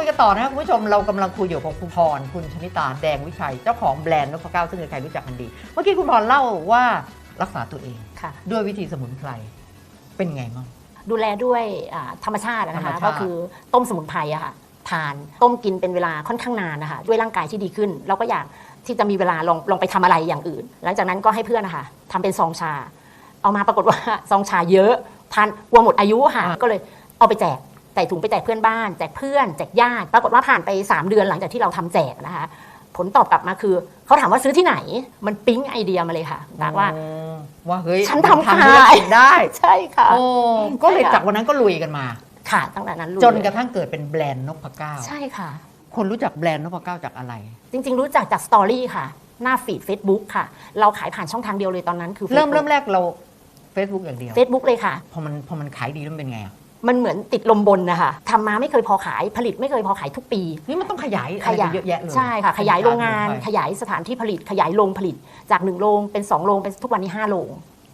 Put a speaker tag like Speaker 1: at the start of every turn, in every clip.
Speaker 1: คุยกันต่อนะครับคุณผู้ชมเรากำลังคุยอยู่กับคุณพร คุณชนิตาแดงวิชัย เจ้าของแบรนด์นพเก้าซึ่งใครๆรู้จักกันดี เมื่อกี้คุณพรเล่าว่ารักษาตัวเอง
Speaker 2: ค่ะ
Speaker 1: ด้วยวิธีสมุนไพรเป็นไงบ้าง
Speaker 2: ดูแลด้วยอ่าธรรมชาตินะ
Speaker 1: ธรรม
Speaker 2: คะ
Speaker 1: ชาติ
Speaker 2: ก็คือต้มสมุนไพรอะค่ะทานต้มกินเป็นเวลาค่อนข้างนานนะคะด้วยร่างกายที่ดีขึ้น เราก็อยากที่จะมีเวลาลองลองไปทำอะไรอย่างอื่น หลังจากนั้นก็ให้เพื่อนนะคะทำเป็นซองชา เอามาปรากฏว่าซองชาเยอะทานกลัวหมดอายุค่ะ ก็เลยเอาไปแจก ใส่ถุงไปแจกเพื่อนบ้านแจกเพื่อนแจกญาติปรากฏว่าผ่านไป 3 เดือนหลังจากที่เราทำแจกนะคะ ผลตอบกลับมาคือ เขาถามว่าซื้อที่ไหน มันปิ๊งไอเดียมาเลยค่ะตากว่า
Speaker 1: อ๋อว่าเฮ้ย
Speaker 2: ฉันทำ
Speaker 1: ธุร
Speaker 2: ขาย
Speaker 1: กิจได้
Speaker 2: ใช่ค่ะ
Speaker 1: โอ้ก็เลย
Speaker 2: ใช่ค่ะ
Speaker 1: จากวันนั้นก็ลุยกันมา
Speaker 2: ค่ะตั้งแต่นั้นรู้
Speaker 1: จน
Speaker 2: เลย
Speaker 1: กระทั่งเกิดเป็นแบรนด์นพเก้า
Speaker 2: ใช่ค่ะ
Speaker 1: คนรู้จักแบรนด์นพเก้าจากอะไร
Speaker 2: จริง ๆ รู้จักจากสตอรี่ค่ะ หน้าฟีด Facebook ค่ะ เราขายผ่านช่องทางเดียวเลยตอนนั้นคือ
Speaker 1: เริ่มเริ่มแรกเรา Facebook อย่างเดียว
Speaker 2: เฟซบุ๊กเลยค่ะ
Speaker 1: พอมันพอมันขายดีแล้วมันเป็นไงอะ
Speaker 2: มันเหมือนติดลมบนนะคะทำมาไม่เคยพอขายผลิตไม่เคยพอขายทุกปี
Speaker 1: นี่มันต้องขยาย
Speaker 2: ข
Speaker 1: อะไร
Speaker 2: ยา
Speaker 1: ไป
Speaker 2: ย
Speaker 1: เยอะแยะเลย
Speaker 2: ใช่ค่ะ ขยายโรงงาน
Speaker 1: ไป
Speaker 2: ขยายสถานที่ผลิตขยายโรงผลิตจากหนึ่งโรงเป็นสองโรงเป็นทุกวันนี้ห้าโรง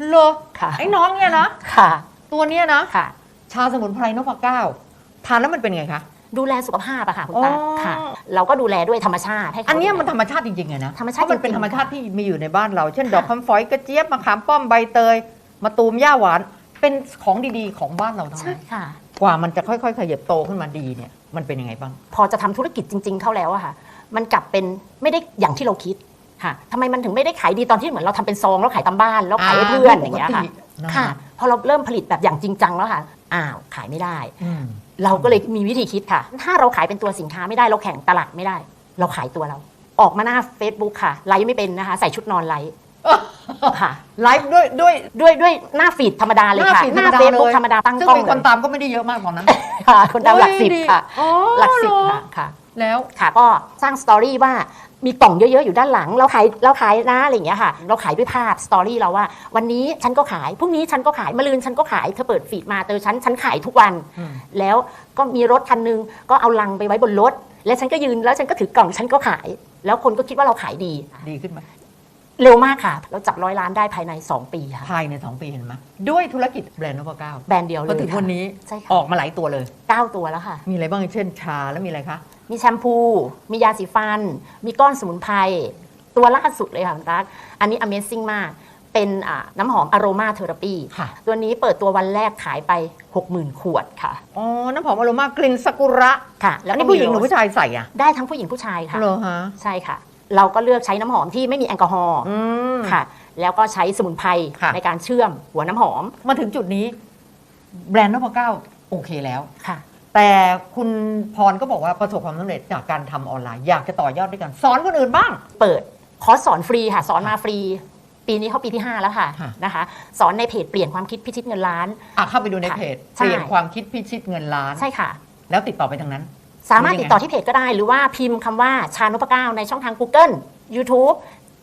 Speaker 1: เหรอ
Speaker 2: ค่ะ
Speaker 1: ไอ้น้องเนี่ยนะ
Speaker 2: ค่ะ
Speaker 1: ตัวเนี้ยนะ
Speaker 2: ค่ะ
Speaker 1: ชาสมุนไพรนพเก้าทานแล้วมันเป็นไงคะ
Speaker 2: ดูแลสุขภาพอะค่ะคุณ
Speaker 1: อ๋อ
Speaker 2: ตาค่ะ เราก็ดูแลด้วยธรรมชาติให้เขา
Speaker 1: อันเนี้ย
Speaker 2: ดูแล
Speaker 1: มันธรรมชาติจริงๆเลยนะ
Speaker 2: ธรรมชาติ
Speaker 1: เพะมันเป็น
Speaker 2: จริงๆ
Speaker 1: ธรรมชาติที่มีอยู่ในบ้านเรา เช่น
Speaker 2: ค่ะ
Speaker 1: ดอกคำฝอยกระเจี๊ยบมะขามป้อมใบเตยมะตูมหญ้าหวาน เป็นของดีๆ ของบ้านเราทั้ง
Speaker 2: ใช่
Speaker 1: นั้น
Speaker 2: ค่ะ
Speaker 1: กว่ามันจะค่อยๆ ขยับโตขึ้นมาดีเนี่ย มันเป็นยังไงบ้าง
Speaker 2: พอจะทำธุรกิจจริง ๆ เข้าแล้วอะค่ะ มันกลับเป็นไม่ได้อย่างที่เราคิดค่ะทำไมมันถึงไม่ได้ขายดีตอนที่เหมือนเราทำเป็นซองแล้วขายตามบ้านแล้วขายให้เพื่อนอย่างเงี้ยค่ะ
Speaker 1: นะ
Speaker 2: ค่ะ พอเราเริ่มผลิตแบบอย่างจริงจังแล้วค่ะ อ้าวขายไม่ได้
Speaker 1: อืม
Speaker 2: เราก็เลยมีวิธีคิดค่ะ ถ้าเราขายเป็นตัวสินค้าไม่ได้เราแข่งตลาดไม่ได้ เราขายตัวเรา ออกมาหน้า Facebook ค่ะ ไลฟ์ไม่เป็นนะคะ ใส่ชุดนอนไลฟ์ ค่ะ
Speaker 1: ไลฟ์ด้วยด้วย
Speaker 2: ด้วยด้วยหน้าฟีดธรรมดาเลยค่ะ
Speaker 1: feed
Speaker 2: หน้า
Speaker 1: ธรรมดา
Speaker 2: เฟซบุ๊ก
Speaker 1: เลย
Speaker 2: ธรรมดาตั้ง
Speaker 1: ซึ่ง
Speaker 2: กล้อง
Speaker 1: มี
Speaker 2: เล
Speaker 1: คน
Speaker 2: ย
Speaker 1: ตามก็ไม่ได้เยอะมากตอนนั้น
Speaker 2: ค่ะ คนตามหลักสิบ
Speaker 1: โอ้ยดี
Speaker 2: ค่ะ
Speaker 1: อ๋อ
Speaker 2: หลักสิบ
Speaker 1: เรอ
Speaker 2: ค่ะค่ะ
Speaker 1: แล้ว
Speaker 2: ค่ะก็สร้างสตอรี่ว่ามีกล่องเยอะๆ อยู่ด้านหลัง เราขายเราขายนะอะไรอย่างเงี้ยค่ะ เราขายด้วยภาพสตอรี่เราว่า วันนี้ฉันก็ขายพรุ่งนี้ฉันก็ขายมะรืนฉันก็ขายเธอเปิดฟีดมาเจอฉันฉันขายทุกวัน
Speaker 1: อืม
Speaker 2: แล้วก็มีรถคันหนึงก็เอาลังไปไว้บนรถ แล้วฉันก็ยืนแล้วฉันก็ถือกล่องฉันก็ขาย แล้วคนก็คิดว่าเราขายดี
Speaker 1: ดีขึ้นไหม
Speaker 2: เร็วมากค่ะ เราจับร้อยล้านได้ภายใน 2 ปีค่ะ
Speaker 1: ภายใน 2 ปีเห็นไหมด้วยธุรกิจแบรนด์นพเก้า
Speaker 2: แบรนด์เดียวเลย
Speaker 1: มาถึง
Speaker 2: ค่ะ
Speaker 1: วันนี้
Speaker 2: ใช่
Speaker 1: อ
Speaker 2: ค่ะ
Speaker 1: อกมาหลายตัวเลย
Speaker 2: เก้าตัวแล้วค่ะ
Speaker 1: มีอะไรบ้างเช่นชาแล้วมีอะไรคะ
Speaker 2: มีแชมพู มียาสีฟัน มีก้อนสมุนไพรตัวล่าสุดเลยค่ะคุณตั๊กอันนี้ Amazing มาก เป็นอ่าน้ำหอม Aroma Therapy
Speaker 1: ค่ะ
Speaker 2: ตัวนี้เปิดตัววันแรกขายไป 60,000 ขวดค่ะ
Speaker 1: อ๋อน้ำหอมอโรมากลิ่นซากุระ
Speaker 2: ค่ะ
Speaker 1: แล้
Speaker 2: แล้วว
Speaker 1: นี่
Speaker 2: ก็
Speaker 1: ผู้หญิงหรือ
Speaker 2: โรส
Speaker 1: ผู้ชายใส่อะ
Speaker 2: ได้ทั้งผู้หญิงผู้ชายค่ะ
Speaker 1: เหรอฮะ
Speaker 2: ใช่ค่ะ เราก็เลือกใช้น้ำหอมที่ไม่มีแอลกอฮอล์
Speaker 1: อืม
Speaker 2: ค่ะ แล้วก็ใช้สมุนไพร
Speaker 1: ค่ะ
Speaker 2: ในการเชื่อมหัวน้ำหอม
Speaker 1: มาถึงจุดนี้ แบรนด์นพเก้าโอเคแล้ว
Speaker 2: ค่ะ
Speaker 1: แต่คุณพรก็บอกว่าประสบความสำเร็จจากการทำออนไลน์อยากจะต่อยอดด้วยกัน สอนคนอื่นบ้าง
Speaker 2: เปิดคอร์สสอนฟรีค่ะ สอนมาฟรี ปีนี้เข้าปีที่ 5 แล้วค่ะ
Speaker 1: ค่ะ
Speaker 2: นะคะ สอนในเพจเปลี่ยนความคิดพิชิตเงินล้าน
Speaker 1: อะเข้าไปดูในเพจ
Speaker 2: ใช่
Speaker 1: เปลี่ยนความคิดพิชิตเงินล้าน
Speaker 2: ใช่ค่ะ
Speaker 1: แล้วติดต่อไปทางนั้น
Speaker 2: สามารถ
Speaker 1: หรือยังไง
Speaker 2: ติดต่อที่เพจก็ได้ หรือว่าพิมพ์คำว่าชานพเก้าในช่องทาง Google YouTube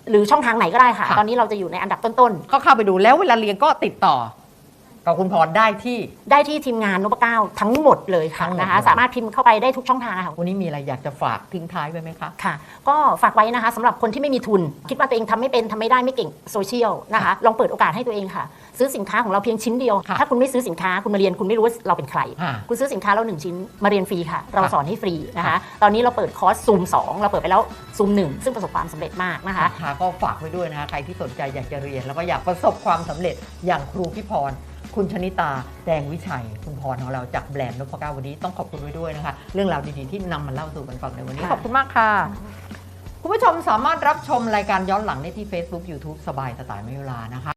Speaker 2: หรือช่องทางไหนก็ได้ค่ะ ตอนนี้เราจะอยู่ในอันดับต้น
Speaker 1: ก็เข้าไปดูแล้วเวลาเรียนก็ติดต่อ กับคุณพรได้ที่
Speaker 2: ๆได้ที่ทีมงานนพเก้าทั้งหมดเลยค่ะ
Speaker 1: ทั้งหมด
Speaker 2: นะคะ
Speaker 1: เลย
Speaker 2: สามารถพิมพ์เข้าไปได้ทุกช่องทางค่ะ
Speaker 1: วันนี้มีอะไรอยากจะฝากทิ้งท้ายไว้ไหมคะ
Speaker 2: ค่ะ ก็ฝากไว้นะคะสำหรับคนที่ไม่มีทุน คิดว่าตัวเองทำไม่เป็นทำไม่ได้ไม่เก่งโซเชียลนะคะลองเปิดโอกาสให้ตัวเองค่ะ ซื้อสินค้าของเราเพียงชิ้นเดียว
Speaker 1: ค่ะ
Speaker 2: ถ้าคุณไม่ซื้อสินค้าคุณมาเรียนคุณไม่รู้ว่าเราเป็นใคร
Speaker 1: อ่า
Speaker 2: คุณซื้อสินค้าเราหนึ่งชิ้นมาเรียนฟรีค่ะ เรา
Speaker 1: ค่ะ
Speaker 2: สอนให้ฟรีนะคะ
Speaker 1: ค่ะ
Speaker 2: ตอนนี้เราเปิดคอร์สซูม2เราเปิดไปแล้วซูม1ซึ่งประสบความสำเร็จมากนะคะ
Speaker 1: ค่ะก็ฝากไว้ด้วยนะคะใครที่สนใจอยากจะเรียน แล้วก็อยากประสบความสำเร็จอย่างครูพี่พร คุณชนิตาแดงวิชัย คุณพรของเราจากแบรนด์นพเก้าวันนี้ต้องขอบคุณไว้ด้วยนะคะ เรื่องราวดีๆที่นำมาเล่าสู่กันฟังในวันนี้
Speaker 2: ค่ะ
Speaker 1: ขอบคุณมากค่ะ คุณผู้ชมสามารถรับชมรายการย้อนหลังได้ที่ Facebook YouTube สบายสไตล์ไม่เวลานะคะ